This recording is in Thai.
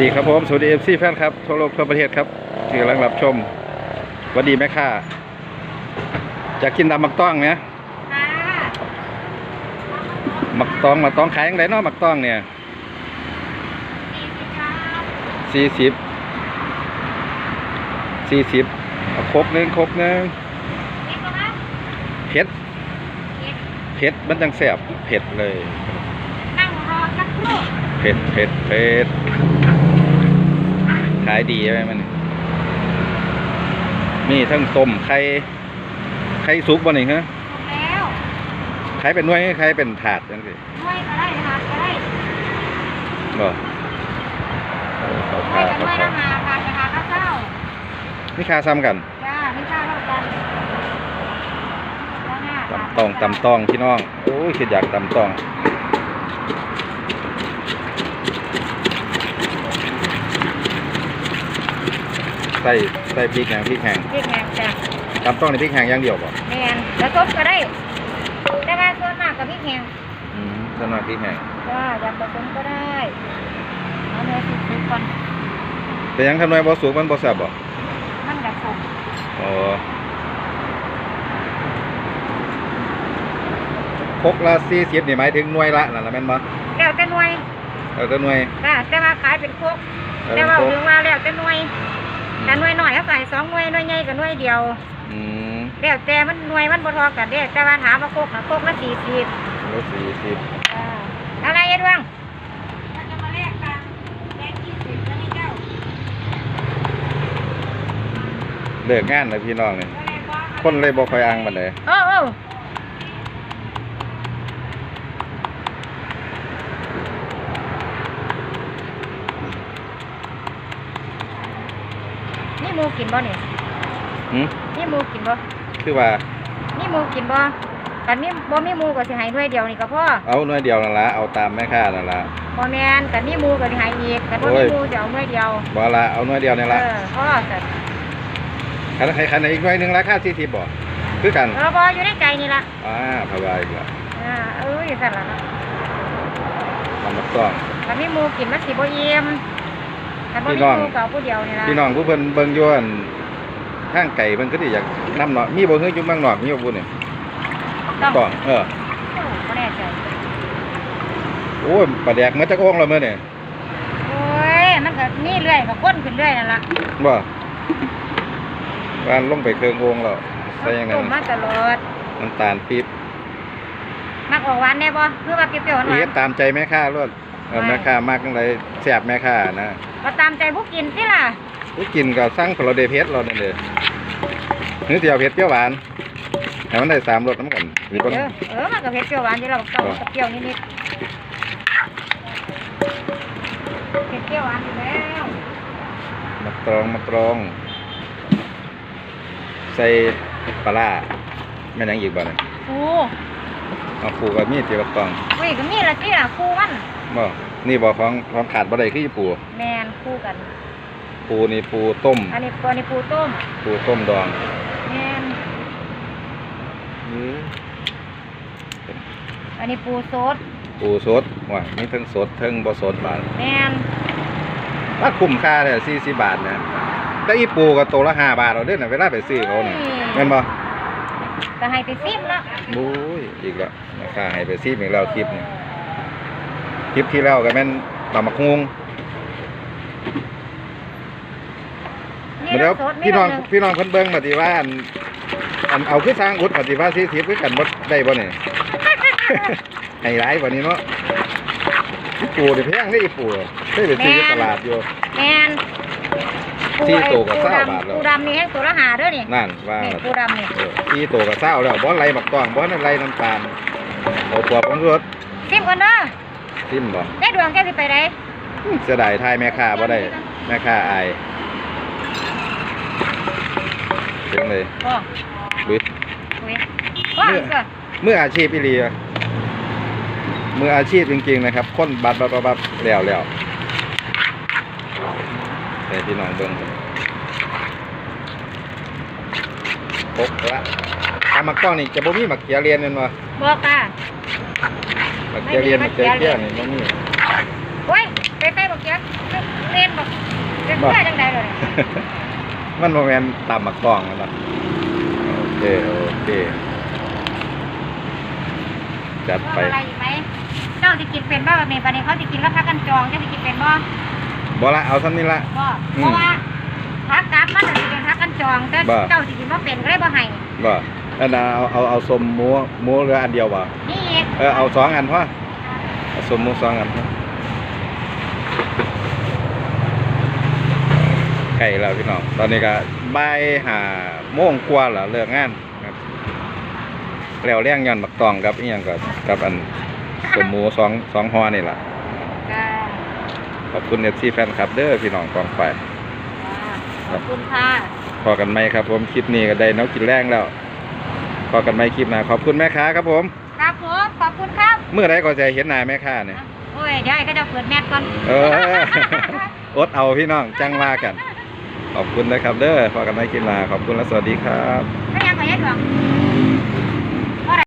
ดีครับผม สวัสดีเอฟซีแฟนครับทั่วโลกทั่วประเทศครับที่กำลังรับชมสวัสดีแม่ค้าจะกินตำมักต้องเนี่ยค่ะมักต้องมักต้องขายยังไงเนาะมักต้องเนี่ยสี่สิบครับสี่สิบสี่สิบเอาครกหนึงครกหนึงนี่ก็ครับเผ็ดเจ็ดเผ็ดมันจังแสบเผ็ดเลย นั่งรอสักครู่เผ็ดเผ็ดเผ็ดขายดีใช่ไหมมันมีทั้งต้มไข่ไข่สุกบ่นี่ฮะหมดแล้วขายเป็นหน่วยขายเป็นถาดจังสิด้วยก็ได้นะคะก็ได้บ่เขาด้วพายกันเขาด้วยพานะคะการราคาข้าวเจ้านี่ค่าซ้ำกันจ้าไม่ทราบเท่ากันแล้วเนี่ยตำตองตำตองพี่น้องโอ้ยคิดอยากตำตอง ใส่ใส่พริกแห้งพริกแห้งพริกแห้งจ้ะตำตองในพริกแห้งอย่างเดียวบ่แมนแล้วต้มก็ได้ แต่ว่าส่วนมากกับพริกแห้งอืมส่วนมากพริกแห้งจ้ายำผสมก็ได้เอาเนื้อสุกๆก่อนแต่ยังทำหน่วยบ่สุกมันบ่แซ่บบ่มันจะสุกอ๋อครกละ40นี่หมายถึงหน่วยละนั่นล่ะแม่นบ่แล้วแต่หน่วยเอาแต่หน่วยจ้ะแต่ว่าขายเป็นโคกเอาแต่แต่ว่าครกถึงว่าแล้วแต่หน่วย แต่หน่วยหน่อยเขาใส่สองหน่วยหน่วยใหญ่กับหน่วยเดียวอืมแล้วแต่มันหน่วยมันบ่เทอกันเด้แต่ว่าถามว่าโคกนะโคกละสี่สิบแล้ว40อะไรเอ็ดวังจะมาแลกกันแลกยี่สิบแล้วนี่เจ้าเลิกงานแล้วพี่น้องนี่คนเลยบ่ค่อยอังปานใดโอ้โอ้ มูกินบ่เนี่ยหึนี่หมูกินบ่คือว่านี่หมูกินบ่กันนี่บ่มีหมูก็สิให้ด้วยเดียวนี่ก็พอเอาหน่วยเดียวนั่นละเอาตามแม่ค้านั่นละบ่แม่นกันนี่หมูก็สิให้อีกกันบ่โอ้มียหมูจะเอาด้วยเดียวบ่ละเอาหน่วยเดียวนี่ละเออพอแต่คันใครคันอีกหน่วยหนึงราคา40บ่คือกันเออบ่อยู่ในใจนี่ล่ะอ่าพะวายอีกแล้วอ่าเอ้ยสั่นล่ะเนาะทำมาต้องกันนี่หมูกินมันสิบ่อิ่ม กันบ่พี่มีน้องหมูก็เอาผู้เดียวนี่ล่ะพี่น้องผู้เพิ่นเบิ่งอยู่อั่นทางไก่เพิ่นก็สิอยากนำเนาะมีบ่ฮืออยู่เมืองนอกมีบ่บุญนี่ต้องต้องเออโอ้บ่แน่ใจโอ้ยปลาแดกมาจากโอ่งแล้วมื้อนี่โอ้ยมันก็นี่เรื่อยก็ข้นขึ้นเรื่อยนั่นล่ะบ่วานลงไปเครื่องโอ่งแล้วใส่ยังไงต้มมาตลอดน้ำตาลปี๊บมักออกหวานแน่บ่คือว่าเปรี้ยวๆหวาเฮ็นดตามใจแม่ค้ารวด เออแม่ค้ามากจังไดแซ่บแม่ค้านะๆก็ตามใจผู้กินสิล่ะผู้กินก็สั่งพลเดเพชรเราเนี่ยเลยนึกเดียวเพชรเปรี้ยวหวานให้มันได้สามรสน้ำกันนี่เอเพิ่นอเออมันก็เผ็ดเปรี้ยวหวานอยู่แล้วก็ต้องกับเปรี้ยวนิดๆเผ็ดเปรี้ยวหวานอยู่แล้วมาตรองมาตรอง ใส่ปลาร้าแม่นยังอีกบ่เนี่ยครู เอาปูกับมีดที่บักตองอุ้ยก็มีละที่ล่ะครูมันบ่นี่บ่ของของขาดบ่ได้คือปูแมนคู่กัน ปูนี่ปูต้ม อันนี้ตัวนี้ปูต้มปูต้มดองแมนอื้ออันนี้ปูสดปูสดว่ามีทั้งสดทั้งบ่สดบาทแมนถ้าคุ้มค่าเนี่ย40บาทนะแต่อีปูก็ตัวละ5บาทเอาเด้อน่ะเวลาไปซื้อเขานี่แม่นบ่ ก็ให้ไปซิมละโอ้ยอีกแล้วราคาให้ไปซีอีกแล้วคลิปนี้คลิปที่แล้วก็แม่นตำบักฮวงมีมาแล้วสดมีพี่น้องหงพี่น้องเพิ่นเบิ่งปฏิว่าอันอันเอาคือสร้างอุดปฏิว่าซีทิพย์คือกันบ่ได้บ่นี่ให้หลายกว่านี้เนาะอีปูนี่แพงเด้อีปูเคยไปซื้อที่ตลาดอยู่แมน สี่ตัวก็ปูเศร้าดำบาทแล้วปูดำนี่แห้งตัวละหาเด้อนี่นั่นว่านี่ปูดำนี่เออที่ตัวก็เศร้าแล้วบ่ไหลบักตองบ่นั่นไหลน้ำตาลเอาตัวของรถซิมก่อนเด้อซิมบ่ได้ดวงแกสิไปไหนเสียดายทายแม่ค้าบ่ได้แม่ค้าอายเจ๋งเลยบ่ลุยอุ้ยว้าเมื่อเสือมืออาชีพอีหลีอะมืออาชีพจริงๆนะครับ คนบัดบัดบัดบัดแล้วแล้ว แต่พี่น้องเบิ่งปกละตามมักกล้องนี่จะบ่มีมักเขียเรียนแม่นบ่บอกค่ะมักเขียเรียนไม่มักมีเขียมักเขียเขียนี่บ่มีโอ้ยไปใส่บอกเจ๊เล่นบอกเล่นเพื่อจังใดเลยมันโมเมนตำหมักกองนะครับโอเคโอเคจัดไปอะไรอีกไหมเจ้าจะกินเป็นบ่เมย์ปันนี้เขาจะกินแล้วพักกันจองเจ้าจะกินเป็นบ่ บ่ละเอาซ้ำนี้ละ บ่อืมเพราะว่าพักกลับมันจะเป็นพักกันจองแต่บ่ เจ้าจะกินว่าเป็นก็ได้บ่ให้บ่อันน่ะเอาเอาเอาสมหมูหมูเหลืออันเดียวบ่นี่อีกเออเอาสองอันพอเอาสมหมูสองอันพอไก่แล้วพี่น้องตอนนี้ก็บ่ายหาโมงกว่าแล้วเลิกงานครับแล้วเลี้ยงย้อนบักตองกับอีหยังก็กับอันสมหมูสองสองห่อนี่ล่ะก็ ขอบคุณเอฟซีแฟนคลับเด้อพี่น้องกองไฟขอบคุณค่ะพอกันไหมครับ ผมคลิปนี้ก็ได้แนวกินแรงแล้วพอกันไหมคลิปหน้าขอบคุณแม่ค้าครับผม ครับผมขอบคุณครับเมื่อไรก็จะเห็นหน้าแม่ค้าเนี่ยโอ้ยเดี๋ยวไอ้ก็จะเปิดแมทก่อนเอออดเอาพี่น้องจังว่ากัน ขอบคุณนะครับเด้อพอกันไหมคลิปหน้าขอบคุณและสวัสดีครับไม่ยังขอยัดหรอก